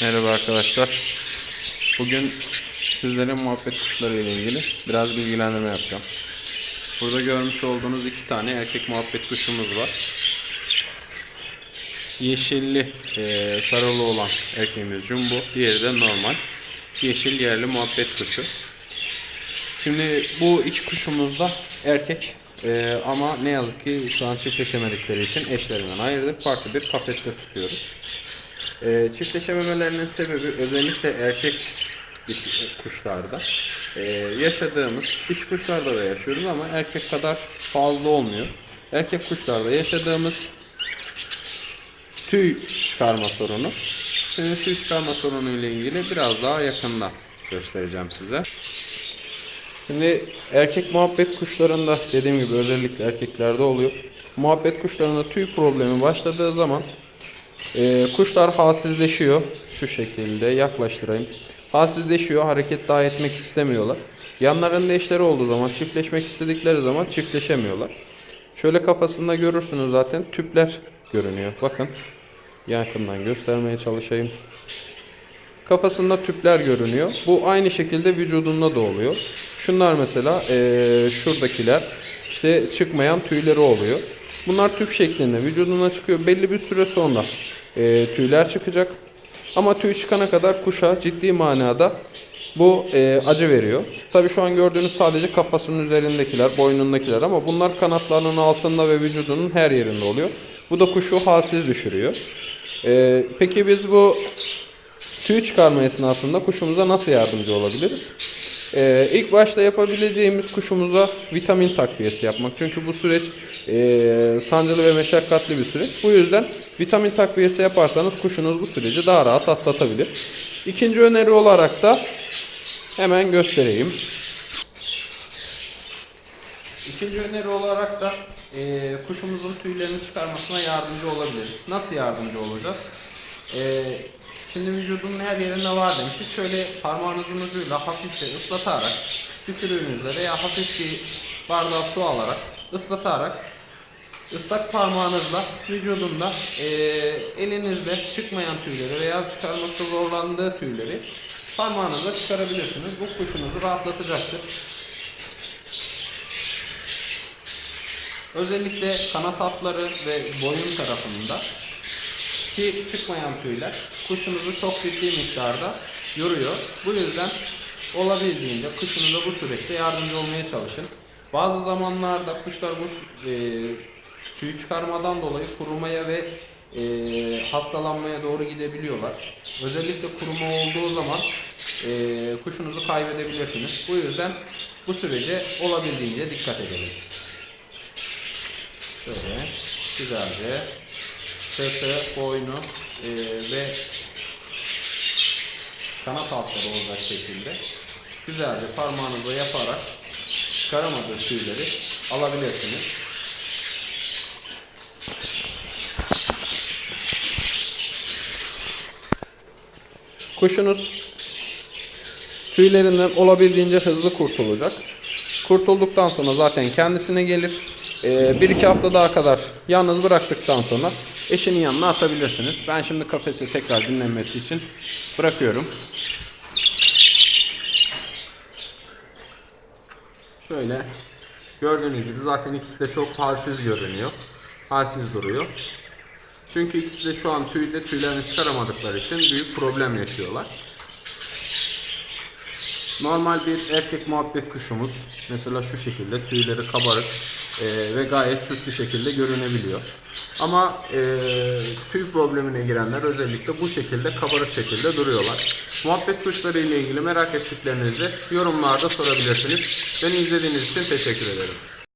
Merhaba arkadaşlar. Bugün sizlere muhabbet kuşları ile ilgili biraz bilgilendirme yapacağım. Burada görmüş olduğunuz iki tane erkek muhabbet kuşumuz var. Yeşilli e, sarılı olan erkeğimiz jumbo, diğeri de normal. Yeşil yerli muhabbet kuşu. Şimdi bu iki kuşumuz da erkek E, ama ne yazık ki şu an çiftleşemedikleri için eşlerinden ayırdık. Farklı bir kafeste tutuyoruz. E, çiftleşememelerinin sebebi özellikle erkek kuşlarda e, yaşadığımız dişi kuşlarda da yaşıyoruz ama erkek kadar fazla olmuyor. Erkek kuşlarda yaşadığımız tüy çıkarma sorunu. Şimdi tüy çıkarma sorunu ile ilgili biraz daha yakında göstereceğim size. Şimdi erkek muhabbet kuşlarında dediğim gibi özellikle erkeklerde oluyor. Muhabbet kuşlarında tüy problemi başladığı zaman e, kuşlar halsizleşiyor. Şu şekilde yaklaştırayım. Halsizleşiyor, hareket daha etmek istemiyorlar. Yanlarında eşleri olduğu zaman, çiftleşmek istedikleri zaman çiftleşemiyorlar. Şöyle kafasında görürsünüz zaten tüpler görünüyor. Bakın yakından göstermeye çalışayım. Kafasında tüpler görünüyor. Bu aynı şekilde vücudunda da oluyor. Şunlar mesela eee, şuradakiler işte çıkmayan tüyleri oluyor. Bunlar tüp şeklinde vücuduna çıkıyor. Belli bir süre sonra eee, tüyler çıkacak. Ama tüy çıkana kadar kuşa ciddi manada bu eee, acı veriyor. Tabi şu an gördüğünüz sadece kafasının üzerindekiler, boynundakiler ama bunlar kanatlarının altında ve vücudunun her yerinde oluyor. Bu da kuşu halsiz düşürüyor. Eee, peki biz bu tüy çıkarma esnasında kuşumuza nasıl yardımcı olabiliriz? Ee, ilk başta yapabileceğimiz kuşumuza vitamin takviyesi yapmak. Çünkü bu süreç e, sancılı ve meşakkatli bir süreç. Bu yüzden vitamin takviyesi yaparsanız kuşunuz bu süreci daha rahat atlatabilir. İkinci öneri olarak da hemen göstereyim. İkinci öneri olarak da e, kuşumuzun tüylerini çıkarmasına yardımcü olabiliriz. Nasıl yardımcı olacağız? E, şimdi vücudunun her yerinde var demiştik. Şöyle parmağınızın ucuyla hafifçe ıslatarak tükürüğünüzle veya hafif bir bardağı su alarak ıslatarak ıslak parmağınızla vücudunda e, elinizle çıkmayan tüyleri veya çıkarmakta zorlandığı tüyleri parmağınızla çıkarabilirsiniz. Bu kuşunuzu rahatlatacaktır. Özellikle kanat hatları ve boyun tarafında ki çıkmayan tüyler kuşunuzu çok ciddi miktarda yoruyor. Bu yüzden olabildiğince kuşunuza bu süreçte yardımcı olmaya çalışın. Bazı zamanlarda kuşlar bu e, tüy çıkarmadan dolayı kurumaya ve e, hastalanmaya doğru gidebiliyorlar. Özellikle kuruma olduğu zaman e, kuşunuzu kaybedebilirsiniz. Bu yüzden bu sürece olabildiğince dikkat edelim. Şöyle güzelce sırtı, boynu e, ve kanat altları olacak şekilde güzelce parmağınızla yaparak çıkaramadığı tüyleri alabilirsiniz. Kuşunuz tüylerinden olabildiğince hızlı kurtulacak. Kurtulduktan sonra zaten kendisine gelir. Ee, bir iki hafta daha kadar yalnız bıraktıktan sonra eşinin yanına atabilirsiniz. Ben şimdi kafesi tekrar dinlenmesi için bırakıyorum. Şöyle gördüğünüz gibi zaten ikisi de çok halsiz görünüyor. Halsiz duruyor. Çünkü ikisi de şu an tüyde tüylerini çıkaramadıkları için büyük problem yaşıyorlar. Normal bir erkek muhabbet kuşumuz mesela şu şekilde tüyleri kabarık ve gayet süslü şekilde görünebiliyor. Ama e, tüy problemine girenler özellikle bu şekilde kabarık şekilde duruyorlar. Muhabbet kuşları ile ilgili merak ettiklerinizi yorumlarda sorabilirsiniz. Beni izlediğiniz için teşekkür ederim.